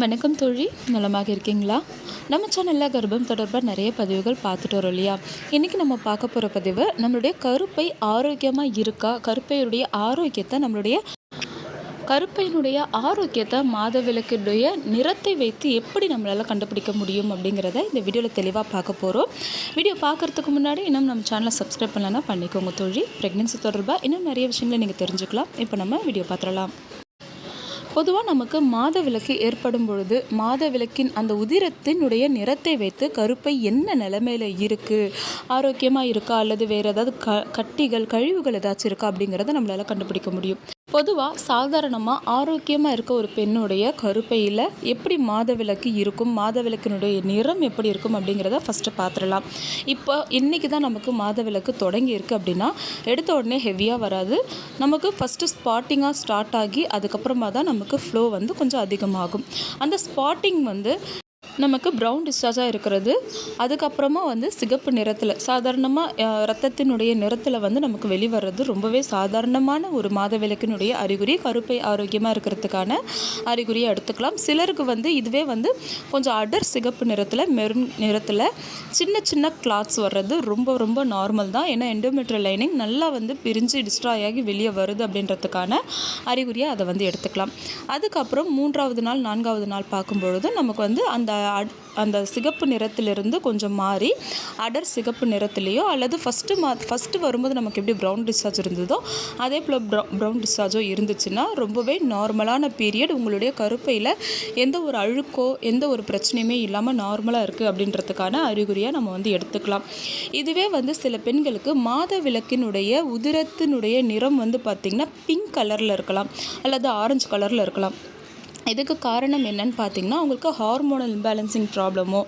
வணக்கம் தோழி. நலமாக இருக்கீங்களா? நம்ம சேனலில் கர்ப்பம் தொடர்பாக நிறைய பதிவுகள் பார்த்துட்டு வரோம் இல்லையா? இன்றைக்கி நம்ம பார்க்க போகிற பதிவு நம்மளுடைய கருப்பை ஆரோக்கியமாக இருக்கா? கருப்பையுடைய ஆரோக்கியத்தை நம்மளுடைய கருப்பையினுடைய ஆரோக்கியத்தை மாதவிளக்கினுடைய நிறத்தை வைத்து எப்படி நம்மளால் கண்டுபிடிக்க முடியும் அப்படிங்கிறத இந்த வீடியோவில் தெளிவாக பார்க்க போகிறோம் வீடியோ பார்க்குறதுக்கு முன்னாடி இன்னும் நம்ம சேனலை சப்ஸ்கிரைப் பண்ணலன்னா பண்ணிக்கோங்க தோழி. ப்ரெக்னென்சி தொடர்பாக இன்னும் நிறைய விஷயங்களை நீங்கள் தெரிஞ்சுக்கலாம். இப்போ நம்ம வீடியோ பார்த்துடலாம். பொதுவாக நமக்கு மாதவிலக்கு ஏற்படும் பொழுது மாதவிலக்கின் அந்த உதிரத்தினுடைய நிறத்தை வைத்து கருப்பை என்ன நிலைமையில் இருக்குது ஆரோக்கியமாக இருக்கா அல்லது வேறு ஏதாவது க கட்டிகள் கழிவுகள் ஏதாச்சும் இருக்கா அப்படிங்கிறத நம்மளால் கண்டுபிடிக்க முடியும். பொதுவாக சாதாரணமாக ஆரோக்கியமாக இருக்க ஒரு பெண்ணுடைய கருப்பையில் எப்படி மாதவிலக்கு இருக்கும் மாதவிலக்கினுடைய நிறம் எப்படி இருக்கும் அப்படிங்கிறத ஃபஸ்ட்டு பார்த்துடலாம் இப்போ இன்றைக்கி தான் நமக்கு மாதவிலக்கு தொடங்கி இருக்குது அப்படின்னா எடுத்த உடனே ஹெவியாக வராது. நமக்கு ஃபஸ்ட்டு ஸ்பாட்டிங்காக ஸ்டார்ட் ஆகி அதுக்கப்புறமா தான் நமக்கு ஃப்ளோ வந்து கொஞ்சம் அதிகமாகும். அந்த ஸ்பாட்டிங் வந்து நமக்கு ப்ரௌன் டிஸ்சார்ஜாக இருக்கிறது. அதுக்கப்புறமா வந்து சிகப்பு நிறத்தில் சாதாரணமாக ரத்தத்தினுடைய நிறத்தில் வந்து நமக்கு வெளிவர்றது ரொம்பவே சாதாரணமான ஒரு மாதவிலக்கினுடைய அறிகுறி. கருப்பை ஆரோக்கியமாக இருக்கிறதுக்கான அறிகுறியை எடுத்துக்கலாம். சிலருக்கு வந்து இதுவே வந்து கொஞ்சம் அடர் சிகப்பு நிறத்தில் மெரூன் நிறத்தில் சின்ன சின்ன கிளாத்ஸ் வர்றது ரொம்ப ரொம்ப நார்மல் தான். ஏன்னா எண்டோமெட்ரியல் லைனிங் நல்லா வந்து பிரிஞ்சு டிஸ்ட்ராய் ஆகி வெளியே வருது அப்படின்றதுக்கான அறிகுறியை அதை வந்து எடுத்துக்கலாம். அதுக்கப்புறம் மூன்றாவது நாள் நான்காவது நாள் பார்க்கும்பொழுது நமக்கு வந்து அந்த அந்த சிகப்பு நிறத்திலிருந்து கொஞ்சம் மாறி அடர் சிகப்பு நிறத்துலேயோ அல்லது ஃபஸ்ட்டு மா ஃபஸ்ட்டு வரும்போது நமக்கு எப்படி ப்ரௌன் டிஸ்சார்ஜ் இருந்ததோ அதே போல் ப்ரௌ ப்ரௌன் டிஸ்சார்ஜோ இருந்துச்சுன்னா ரொம்பவே நார்மலான பீரியட் உங்களுடைய கருப்பையில் எந்த ஒரு அழுக்கோ எந்த ஒரு பிரச்சனையுமே இல்லாமல் நார்மலாக இருக்குது அப்படின்றதுக்கான அறிகுறியாக நம்ம வந்து எடுத்துக்கலாம். இதுவே வந்து சில பெண்களுக்கு மாத விளக்கினுடைய உதிரத்தினுடைய நிறம் வந்து பார்த்திங்கன்னா பிங்க் கலரில் இருக்கலாம் அல்லது ஆரஞ்சு கலரில் இருக்கலாம். இதுக்கு காரணம் என்னன்னு பார்த்தீங்கன்னா அவங்களுக்கு ஹார்மோனல் இம்பேலன்சிங் ப்ராப்ளமோ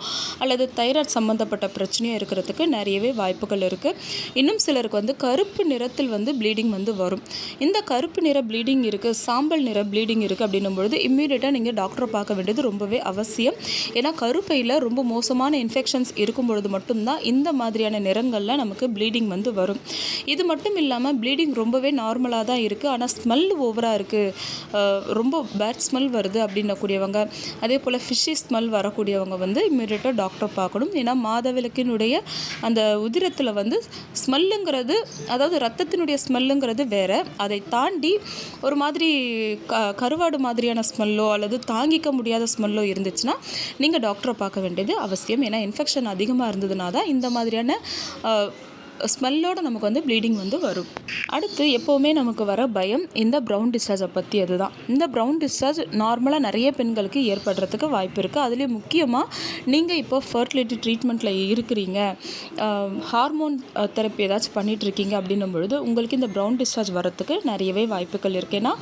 அல்லது தைராய்ட் சம்மந்தப்பட்ட பிரச்சனையோ இருக்கிறதுக்கு நிறையவே வாய்ப்புகள் இருக்குது இன்னும் சிலருக்கு வந்து கருப்பு நிறத்தில் வந்து ப்ளீடிங் வந்து வரும். இந்த கருப்பு நிற ப்ளீடிங் இருக்குது சாம்பல் நிற ப்ளீடிங் இருக்குது அப்படின்னும் பொழுது இம்மீடியட்டாக நீங்கள் டாக்டரை பார்க்க வேண்டியது ரொம்பவே அவசியம். ஏன்னா கருப்பையில் ரொம்ப மோசமான இன்ஃபெக்ஷன்ஸ் இருக்கும் பொழுது மட்டும்தான் இந்த மாதிரியான நிறங்களில் நமக்கு ப்ளீடிங் வந்து வரும். இது மட்டும் இல்லாமல் ப்ளீடிங் ரொம்பவே நார்மலாக தான் இருக்குது ஆனால் ஸ்மெல் ஓவராக இருக்குது ரொம்ப பேட் ஸ்மெல் வரும் வருது அப்படின்னக்கூடியவங்க அதே போல் ஃபிஷ்ஷி ஸ்மெல் வரக்கூடியவங்க வந்து இம்மீடியட்டாக டாக்டர் பார்க்கணும். ஏன்னா மாதவிளக்கினுடைய அந்த உதிரத்தில் வந்து ஸ்மெல்லுங்கிறது அதாவது ரத்தத்தினுடைய ஸ்மெல்லுங்கிறது வேறு. அதை தாண்டி ஒரு மாதிரி க கருவாடு மாதிரியான ஸ்மெல்லோ அல்லது தாங்கிக்க முடியாத ஸ்மெல்லோ இருந்துச்சுன்னா நீங்கள் டாக்டரை பார்க்க வேண்டியது அவசியம். ஏன்னா இன்ஃபெக்ஷன் அதிகமாக இருந்ததுனா தான் இந்த மாதிரியான ஸ்மெல்லோடு நமக்கு வந்து ப்ளீடிங் வந்து வரும். அடுத்து எப்போவுமே நமக்கு வர பயம் இந்த ப்ரௌன் டிஸ்சார்ஜை பற்றி அதுதான். இந்த ப்ரௌன் டிஸ்சார்ஜ் நார்மலாக நிறைய பெண்களுக்கு ஏற்படுறதுக்கு வாய்ப்பு இருக்குது அதுலேயும் முக்கியமாக நீங்கள் இப்போ ஃபர்டிலிட்டி ட்ரீட்மெண்ட்டில் இருக்கிறீங்க. ஹார்மோன் தெரப்பி ஏதாச்சும் பண்ணிகிட்ருக்கீங்க அப்படின்னும் பொழுது உங்களுக்கு இந்த ப்ரௌன் டிஸ்சார்ஜ் வரத்துக்கு நிறையவே வாய்ப்புகள் இருக்குது ஏன்னா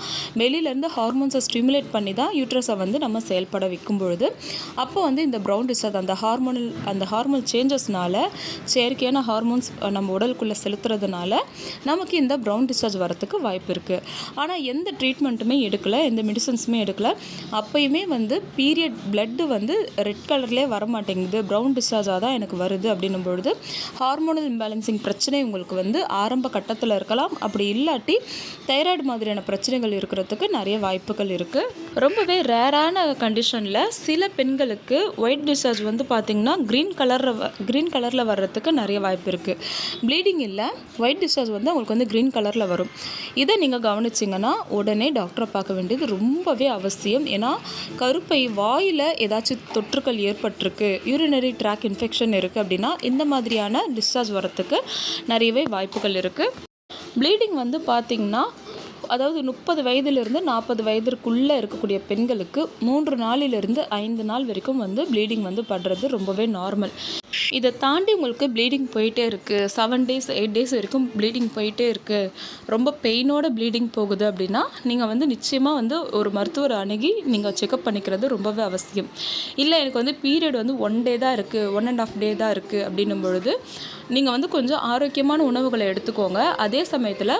வெளியிலேருந்து ஹார்மோன்ஸை ஸ்டிமுலேட் பண்ணி தான் யூட்ரஸை வந்து நம்ம செயல்பட வைக்கும் பொழுது அப்போ வந்து இந்த ப்ரௌன் டிஸ்சார்ஜ் அந்த ஹார்மோனல் அந்த ஹார்மோன் சேஞ்சஸ்னால செயற்கையான ஹார்மோன்ஸ் நம்ம உடலுக்குள்ளே செலுத்துறதுனால நமக்கு இந்த ப்ரௌன் டிஸ்சார்ஜ் வரத்துக்கு வாய்ப்பு இருக்குது ஆனால் எந்த ட்ரீட்மெண்ட்டுமே எடுக்கலை எந்த மெடிசன்ஸுமே எடுக்கலை. அப்போயுமே வந்து பீரியட் பிளட்டு வந்து ரெட் கலர்லேயே வர மாட்டேங்குது ப்ரௌன் டிஸ்சார்ஜாக தான் எனக்கு வருது அப்படின்னும் பொழுது ஹார்மோனல் இம்பேலன்சிங் பிரச்சனை உங்களுக்கு வந்து ஆரம்ப கட்டத்தில் இருக்கலாம். அப்படி இல்லாட்டி தைராய்டு மாதிரியான பிரச்சனைகள் இருக்கிறதுக்கு நிறைய வாய்ப்புகள் இருக்குது ரொம்பவே ரேரான கண்டிஷனில் சில பெண்களுக்கு ஒயிட் டிஸ்சார்ஜ் வந்து பார்த்திங்கன்னா க்ரீன் கலரில் க்ரீன் கலரில் வர்றதுக்கு நிறைய வாய்ப்பு இருக்குது ப்ளீடிங் இல்லை ஒயிட் டிஸ்சார்ஜ் வந்து உங்களுக்கு வந்து க்ரீன் கலரில் வரும். இதை நீங்கள் கவனிச்சிங்கன்னா உடனே டாக்டரை பார்க்க வேண்டியது ரொம்பவே அவசியம். ஏன்னா கருப்பை வாயில் ஏதாச்சும் தொற்றுக்கள் ஏற்பட்டிருக்கு யூரினரி ட்ராக் இன்ஃபெக்ஷன் இருக்குது அப்படின்னா இந்த மாதிரியான டிஸ்சார்ஜ் வரத்துக்கு நிறையவே வாய்ப்புகள் இருக்குது ப்ளீடிங் வந்து பார்த்திங்கன்னா அதாவது முப்பது வயதிலிருந்து நாற்பது வயதிற்குள்ளே இருக்கக்கூடிய பெண்களுக்கு மூன்று நாளிலிருந்து ஐந்து நாள் வரைக்கும் வந்து ப்ளீடிங் வந்து படுறது ரொம்பவே நார்மல் இதை தாண்டி உங்களுக்கு ப்ளீடிங் போயிட்டே இருக்குது செவன் டேஸ் எயிட் டேஸ் வரைக்கும் ப்ளீடிங் போயிட்டே இருக்குது ரொம்ப பெயினோட ப்ளீடிங் போகுது அப்படின்னா நீங்கள் வந்து நிச்சயமாக வந்து ஒரு மருத்துவரை அணுகி நீங்கள் செக்கப் பண்ணிக்கிறது ரொம்பவே அவசியம். இல்லை எனக்கு வந்து பீரியட் வந்து ஒன் டே தான் இருக்குது ஒன் அண்ட் ஆஃப் டே தான் இருக்குது அப்படின்னும் பொழுது நீங்கள் வந்து கொஞ்சம் ஆரோக்கியமான உணவுகளை எடுத்துக்கோங்க. அதே சமயத்தில்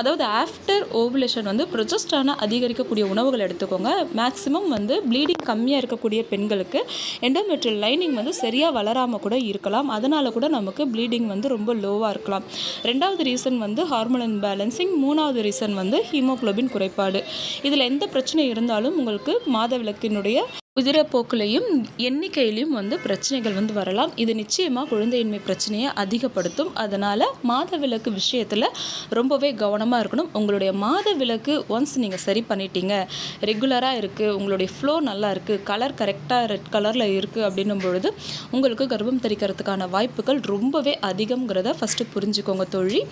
அதாவது ஆஃப்டர் ஓவுலேஷன் வந்து ப்ரொஜஸ்டான அதிகரிக்கக்கூடிய உணவுகள் எடுத்துக்கோங்க. மேக்ஸிமம் வந்து ப்ளீடிங் கம்மியாக இருக்கக்கூடிய பெண்களுக்கு எண்டோமெட்ரியல் லைனிங் வந்து சரியாக வளராமல் கூட இருக்கலாம். அதனால் கூட நமக்கு ப்ளீடிங் வந்து ரொம்ப லோவாக இருக்கலாம். ரெண்டாவது ரீசன் வந்து ஹார்மோன் இன்பேலன்சிங் மூணாவது ரீசன் வந்து ஹீமோக்ளோபின் குறைபாடு. இதில் எந்த பிரச்சனை இருந்தாலும் உங்களுக்கு மாதவிலக்கினுடைய உதிரப்போக்குலையும் எண்ணிக்கையிலையும் வந்து பிரச்சனைகள் வந்து வரலாம். இது நிச்சயமாக குழந்தையின்மை பிரச்சனையை அதிகப்படுத்தும். அதனால் மாதவிலக்கு விஷயத்தில் ரொம்பவே கவனமாக இருக்கணும். உங்களுடைய மாதவிலக்கு ஒன்ஸ் நீங்கள் சரி பண்ணிட்டீங்க ரெகுலராக இருக்குது உங்களுடைய ஃப்ளோ நல்லா இருக்குது கலர் கரெக்டாக ரெட் கலரில் இருக்குது அப்படின்னும் பொழுது உங்களுக்கு கர்ப்பம் தரிக்கிறதுக்கான வாய்ப்புகள் ரொம்பவே அதிகங்கிறத ஃபஸ்ட்டு புரிஞ்சுக்கோங்க தோழி.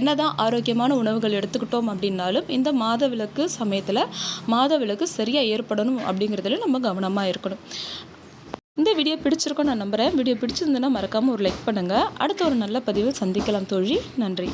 என்னதான் ஆரோக்கியமான உணவுகள் எடுத்துக்கிட்டோம் அப்படின்னாலும் இந்த மாதவிலக்கு சமயத்தில் மாதவிலக்கு சரியாக ஏற்படணும் அப்படிங்கிறதுல நம்ம கவனம் கவனமாக இருக்கணும். இந்த வீடியோ பிடிச்சிருக்கோம் நான் நம்புகிறேன் வீடியோ பிடிச்சிருந்ததுன்னா மறக்காமல் ஒரு லைக் பண்ணுங்கள் அடுத்த ஒரு நல்ல பதிவில் சந்திக்கலாம் தோழி. நன்றி.